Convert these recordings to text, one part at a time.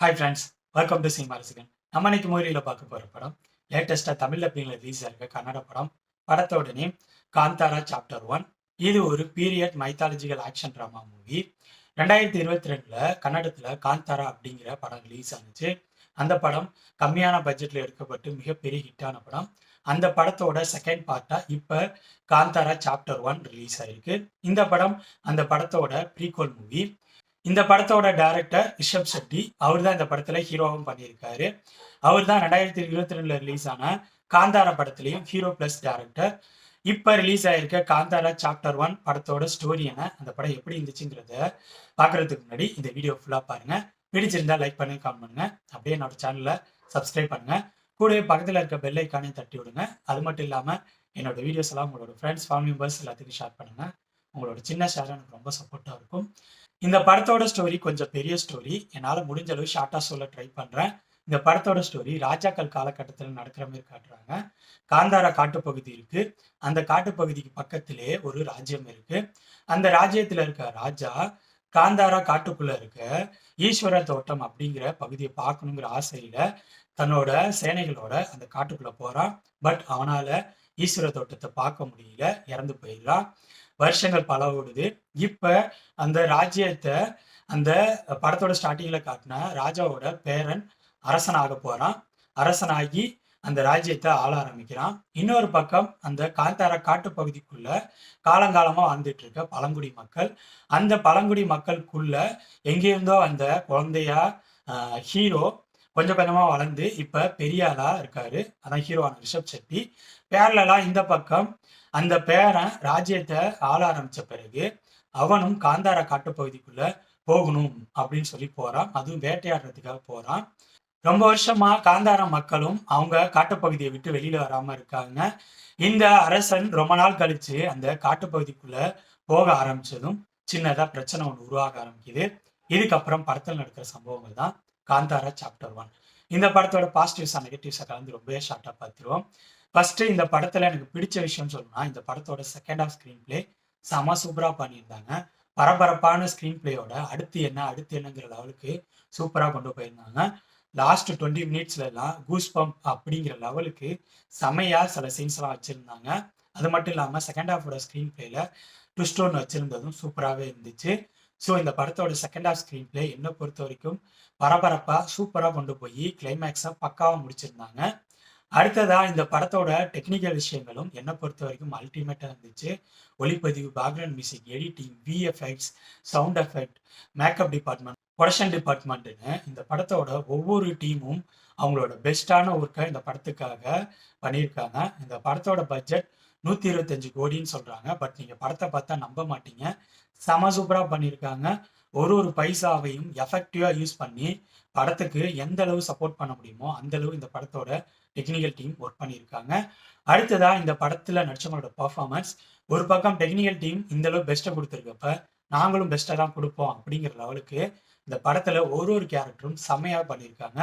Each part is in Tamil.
Hi friends welcome to cinema ரசிகன் நம்ம இன்னைக்கு மூவியில் பார்க்க போகிற படம் லேட்டஸ்ட்டாக தமிழ் அப்படிங்கிற ரிலீஸ் ஆகிருக்க கன்னட படம். படத்தோட நேம் காந்தாரா சாப்டர் ஒன் இது ஒரு period mythological action drama movie ரெண்டாயிரத்தி இருபத்தி ரெண்டில் கன்னடத்தில் காந்தாரா அப்படிங்கிற படம் ரிலீஸ் ஆனிச்சு. அந்த படம் கம்மியான பட்ஜெட்டில் எடுக்கப்பட்டு மிகப்பெரிய ஹிட்டான படம். அந்த படத்தோட செகண்ட் பார்ட்டாக இப்போ காந்தாரா சாப்டர் ஒன் ரிலீஸ் ஆயிருக்கு. இந்த படம் அந்த படத்தோட ப்ரீக்வல் மூவி இந்த படத்தோட டைரக்டர் ரிஷப் செட்டி அவர் தான் இந்த படத்துல ஹீரோவும் பண்ணியிருக்காரு. அவர் தான் ரெண்டாயிரத்தி இருபத்தி ரெண்டுல ரிலீஸ் ஆன காந்தாரா படத்துலையும் ஹீரோ பிளஸ் டேரக்டர் இப்ப ரிலீஸ் ஆயிருக்க காந்தாரா சாப்டர் ஒன் படத்தோட ஸ்டோரி என்ன அந்த படம் எப்படி இருந்துச்சுங்கிறத பாக்குறதுக்கு முன்னாடி இந்த வீடியோ ஃபுல்லா பாருங்க. பிடிச்சிருந்தா லைக் பண்ணி காமெண்ட் பண்ணுங்க. அப்படியே என்னோட சேனலை சப்ஸ்கிரைப் பண்ணுங்க. கூடவே பக்கத்துல இருக்க பெல் ஐக்கானே தட்டி விடுங்க. அது மட்டும் இல்லாம என்னோட வீடியோஸ் எல்லாம் உங்களோட ஃப்ரெண்ட்ஸ் ஃபேமிலி மெம்பர்ஸ் எல்லாத்துக்கும் ஷேர் பண்ணுங்க. உங்களோட சின்ன ஷேர் எனக்கு ரொம்ப சப்போர்ட்டா இருக்கும். இந்த படத்தோட ஸ்டோரி கொஞ்சம் பெரிய ஸ்டோரி என்னால் முடிஞ்ச அளவு ஷார்ட்டாக சொல்ல ட்ரை பண்ணுறேன் இந்த படத்தோட ஸ்டோரி ராஜாக்கள் காலகட்டத்தில் நடக்கிற மாதிரி காட்டுறாங்க. காந்தாரா காட்டுப்பகுதி இருக்கு. அந்த காட்டுப்பகுதிக்கு பக்கத்திலே ஒரு ராஜ்யம் இருக்கு. அந்த ராஜ்யத்தில் இருக்க ராஜா காந்தாரா காட்டுக்குள்ள இருக்க ஈஸ்வர தோட்டம் அப்படிங்கிற பகுதியை பார்க்கணுங்கிற ஆசையில தன்னோட சேனைகளோட அந்த காட்டுக்குள்ள போறான். பட் அவனால ஈஸ்வர தோட்டத்தை பார்க்க முடியல. இறந்து போயிடலாம் வருஷங்கள் பல ஓடுது. இப்போ அந்த ராஜ்யத்தை அந்த படத்தோட ஸ்டார்டிங்கில் காட்டின ராஜாவோட பேரன் அரசனாக போறான். அரசனாகி அந்த ராஜ்யத்தை ஆள ஆரம்பிக்கிறான். இன்னொரு பக்கம் அந்த காந்தாரா காட்டுப்பகுதிக்குள்ள காலங்காலமாக வாழ்ந்துட்டு இருக்க பழங்குடி மக்கள். அந்த பழங்குடி மக்களுக்குள்ள எங்கேருந்தோ அந்த குழந்தையா ஹீரோ கொஞ்சம் கொஞ்சமாக வளர்ந்து இப்போ பெரியாளா இருக்காரு. அதான் ஹீரோவான ரிஷப் செட்டி பேரலா இந்த பக்கம் அந்த பேரன் ராஜ்யத்தை ஆள ஆரம்பிச்ச பிறகு அவனும் காந்தார காட்டுப்பகுதிக்குள்ள போகணும் அப்படின்னு சொல்லி போறான். அதுவும் வேட்டையாடுறதுக்காக போறான். ரொம்ப வருஷமா காந்தாரா மக்களும் அவங்க காட்டுப்பகுதியை விட்டு வெளியில வராம இருக்காங்க. இந்த அரசன் ரொம்ப நாள் கழிச்சு அந்த காட்டுப்பகுதிக்குள்ள போக ஆரம்பிச்சதும் சின்னதா பிரச்சனை ஒன்று உருவாக ஆரம்பிக்குது. இதுக்கப்புறம் படத்தில் நடக்கிற சம்பவங்கள் தான் காந்தாரா சாப்டர் ஒன் இந்த படத்தோட பாசிட்டிவ்ஸா நெகட்டிவ்ஸாக கலந்து ரொம்பவே ஷார்ட்டாக பார்த்துருவோம். ஃபஸ்ட்டு இந்த படத்தில் எனக்கு பிடிச்ச விஷயம்னு சொல்லணும்னா இந்த படத்தோட செகண்ட் ஆஃப் ஸ்க்ரீன் பிளே செம சூப்பராக பண்ணியிருந்தாங்க. பரபரப்பான ஸ்க்ரீன் பிளேயோட அடுத்து என்ன அடுத்து என்னங்கிற லெவலுக்கு சூப்பராக கொண்டு போயிருந்தாங்க. லாஸ்ட் டுவெண்ட்டி மினிட்ஸ்லலாம் கூஸ் பம்ப் அப்படிங்கிற லெவலுக்கு செமையாக சில சீன்ஸ்லாம் வச்சுருந்தாங்க. அது மட்டும் இல்லாமல் செகண்ட் ஹாஃபோட ஸ்க்ரீன் பிளேயில் ட்விஸ்ட் ஸ்டோன் வச்சுருந்ததும் சூப்பராகவே இருந்துச்சு. ஸோ இந்த படத்தோட செகண்ட் ஹாஃப் ஸ்க்ரீன் பிளே என்னை பொறுத்த வரைக்கும் பரபரப்பாக சூப்பராக கொண்டு போய் கிளைமேக்ஸை பக்காவாக முடிச்சிருந்தாங்க. அடுத்ததாக இந்த படத்தோட டெக்னிக்கல் விஷயங்களும் என்னை பொறுத்த வரைக்கும் அல்டிமேட்டாக இருந்துச்சு. ஒளிப்பதிவு background music editing VFX sound effect makeup department production டிபார்ட்மெண்ட்டுன்னு இந்த படத்தோட ஒவ்வொரு டீமும் அவங்களோட பெஸ்டான ஒர்க்கை இந்த படத்துக்காக பண்ணியிருக்காங்க. இந்த படத்தோட பட்ஜெட் நூற்றி இருபத்தஞ்சு கோடின்னு சொல்கிறாங்க பட் நீங்கள் படத்தை பார்த்தா நம்ப மாட்டீங்க. செம சூப்பராக பண்ணியிருக்காங்க. ஒரு ஒரு பைசாவையும் எஃபெக்டிவாக யூஸ் பண்ணி படத்துக்கு எந்த அளவு சப்போர்ட் பண்ண முடியுமோ அந்த அளவு இந்த படத்தோட டெக்னிக்கல் டீம் ஒர்க் பண்ணியிருக்காங்க. அடுத்ததாக இந்த படத்தில் நடிச்சவங்களோட பர்ஃபார்மன்ஸ் ஒரு பக்கம் டெக்னிக்கல் டீம் இந்த அளவு பெஸ்ட்டை கொடுத்துருக்கப்ப நாங்களும் பெஸ்ட்டாக தான் கொடுப்போம் அப்படிங்கிற லெவலுக்கு இந்த படத்தில் ஒரு ஒரு கேரக்டரும் செம்மையாக பண்ணியிருக்காங்க.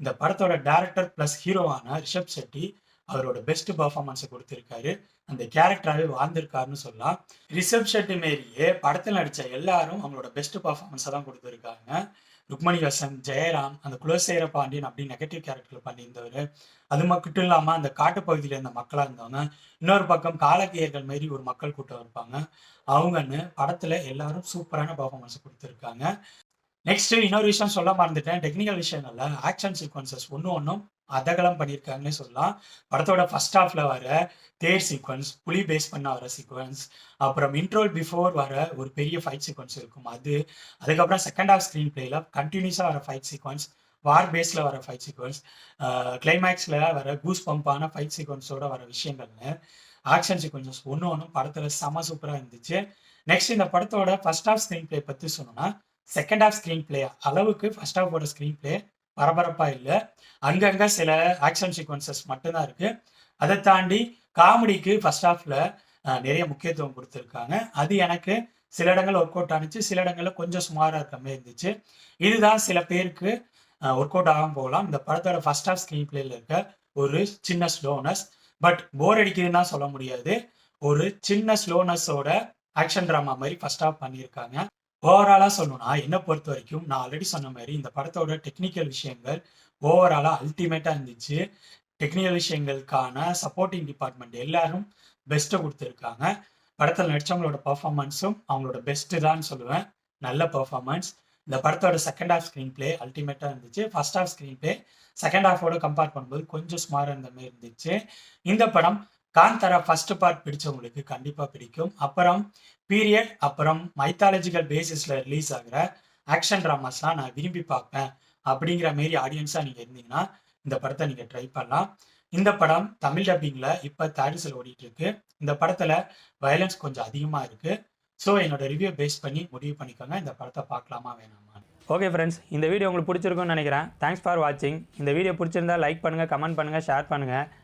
இந்த படத்தோட டேரக்டர் ப்ளஸ் ஹீரோவான ரிஷப் செட்டி அவரோட பெஸ்ட் பர்ஃபார்மன்ஸை கொடுத்துருக்காரு. அந்த கேரக்டராகவே வாழ்ந்திருக்காருன்னு சொல்லலாம். ரிஷப் ஷெட்டு மாரியே படத்தில் நடித்த எல்லாரும் அவங்களோட பெஸ்ட் பர்ஃபார்மன்ஸை தான் கொடுத்துருக்காங்க. ருக்மணி வசன் ஜெயராம் அந்த குலசேர பாண்டியன் அப்படின்னு நெகட்டிவ் கேரக்டர் பண்ணியிருந்தவர். அது மட்டும் இல்லாமல் அந்த காட்டுப்பகுதியில் இருந்த மக்களாக இருந்தவங்க இன்னொரு பக்கம் காலக்கியர்கள் மாரி ஒரு மக்கள் கூட்டம் இருப்பாங்க. அவங்கன்னு படத்தில் எல்லாரும் சூப்பரான பர்ஃபார்மன்ஸ் கொடுத்துருக்காங்க. நெக்ஸ்ட் இன்னொரு விஷயம் சொல்ல மறந்துட்டேன். டெக்னிக்கல் விஷயங்கள்ல ஆக்ஷன் சீக்வன்சஸ் ஒன்று ஒன்றும் அதகலம் பண்ணியிருக்காங்கன்னு சொல்லலாம். படத்தோட ஃபர்ஸ்ட் ஹாஃப்ல வர தேர் சீக்வன்ஸ் புலி பேஸ் பண்ண வர சீக்வன்ஸ் அப்புறம் இன்ட்ரோல் பிஃபோர் வர ஒரு பெரிய ஃபைட் சீக்வன்ஸ் இருக்கும் அது. அதுக்கப்புறம் செகண்ட் ஹாஃப் ஸ்க்ரீன் பிளேல கண்டினியூஸாக வர ஃபைட் சீக்வன்ஸ் வார் பேஸில் வர ஃபைட் சீக்வன்ஸ் கிளைமேக்ஸில் வர கூஸ் பம்பான ஃபைட் சீக்வன்ஸோட வர விஷயங்கள்னு ஆக்ஷன் சீக்வன்சஸ் ஒன்று ஒன்றும் படத்தில் செம சூப்பராக இருந்துச்சு. நெக்ஸ்ட் இந்த படத்தோட ஃபர்ஸ்ட் ஹாஃப் ஸ்க்ரீன் பிளே பற்றி சொன்னோம்னா செகண்ட் ஹாஃப் ஸ்க்ரீன் பிளே அளவுக்கு ஃபர்ஸ்ட் ஹாஃபோட ஸ்க்ரீன் பிளே பரபரப்பாக இல்லை. அங்கங்கே சில ஆக்ஷன் சீக்வன்சஸ் மட்டும்தான் இருக்குது அதை தாண்டி காமெடிக்கு ஃபர்ஸ்ட் ஹாஃப்ல நிறைய முக்கியத்துவம் கொடுத்துருக்காங்க. அது எனக்கு சில இடங்கள் ஒர்க் அவுட் ஆனிச்சு. சில இடங்களில் கொஞ்சம் சுமாராக இருக்க மாதிரி இருந்துச்சு. இதுதான் சில பேருக்கு ஒர்க் அவுட் ஆகாம போகலாம். இந்த படத்தோட ஃபர்ஸ்ட் ஹாஃப் ஸ்க்ரீன் பிளேயில் இருக்க ஒரு சின்ன ஸ்லோனஸ் பட் போர் அடிக்குதுன்னா சொல்ல முடியாது. ஒரு சின்ன ஸ்லோனஸோட ஆக்ஷன் ட்ராமா மாதிரி ஃபர்ஸ்ட் ஹாஃப் பண்ணியிருக்காங்க. ஓவராலாக சொல்லணும்னா என்னை பொறுத்த வரைக்கும் நான் ஆல்ரெடி சொன்ன மாதிரி இந்த படத்தோட டெக்னிக்கல் விஷயங்கள் ஓவராலாக அல்டிமேட்டாக இருந்துச்சு. டெக்னிக்கல் விஷயங்களுக்கான சப்போர்ட்டிங் டிபார்ட்மெண்ட் எல்லாரும் பெஸ்ட்டை கொடுத்துருக்காங்க. படத்தில் நடித்தவங்களோட பர்ஃபார்மன்ஸும் அவங்களோட பெஸ்ட்டு தான் சொல்லுவேன். நல்ல பர்ஃபார்மன்ஸ் இந்த படத்தோட செகண்ட் ஹாஃப் ஸ்க்ரீன் பிளே அல்டிமேட்டாக இருந்துச்சு. First half screen play second ஹாஃபோட compare பண்ணும்போது கொஞ்சம் சுமாராக இருந்த மாதிரி இருந்துச்சு. இந்த படம் காந்தரா ஃபர்ஸ்ட் பார்ட் பிடிச்சவங்களுக்கு கண்டிப்பாக பிடிக்கும். அப்புறம் பீரியட் அப்புறம் மைத்தாலஜிக்கல் பேசிஸில் ரிலீஸ் ஆகிற ஆக்ஷன் ட்ராமாஸ்லாம் நான் விரும்பி பார்ப்பேன். அப்படிங்கிற மாரி ஆடியன்ஸாக நீங்கள் இருந்தீங்கன்னா இந்த படத்தை நீங்கள் ட்ரை பண்ணலாம். இந்த படம் தமிழ் டப்பிங்கில் இப்போ தேரிஸில் ஓடிட்டு இருக்கு இந்த படத்தில் வயலன்ஸ் கொஞ்சம் அதிகமாக இருக்குது ஸோ என்னோட ரிவ்யூ பேஸ் பண்ணி முடிவு பண்ணிக்கோங்க. இந்த படத்தை பார்க்கலாமா வேணாமா ஓகே ஃப்ரெண்ட்ஸ் இந்த வீடியோ உங்களுக்கு பிடிச்சிருக்கும்னு நினைக்கிறேன். தேங்க்ஸ் ஃபார் வாட்சிங் இந்த வீடியோ பிடிச்சிருந்தா லைக் பண்ணுங்கள் கமெண்ட் பண்ணுங்கள் ஷேர் பண்ணுங்கள்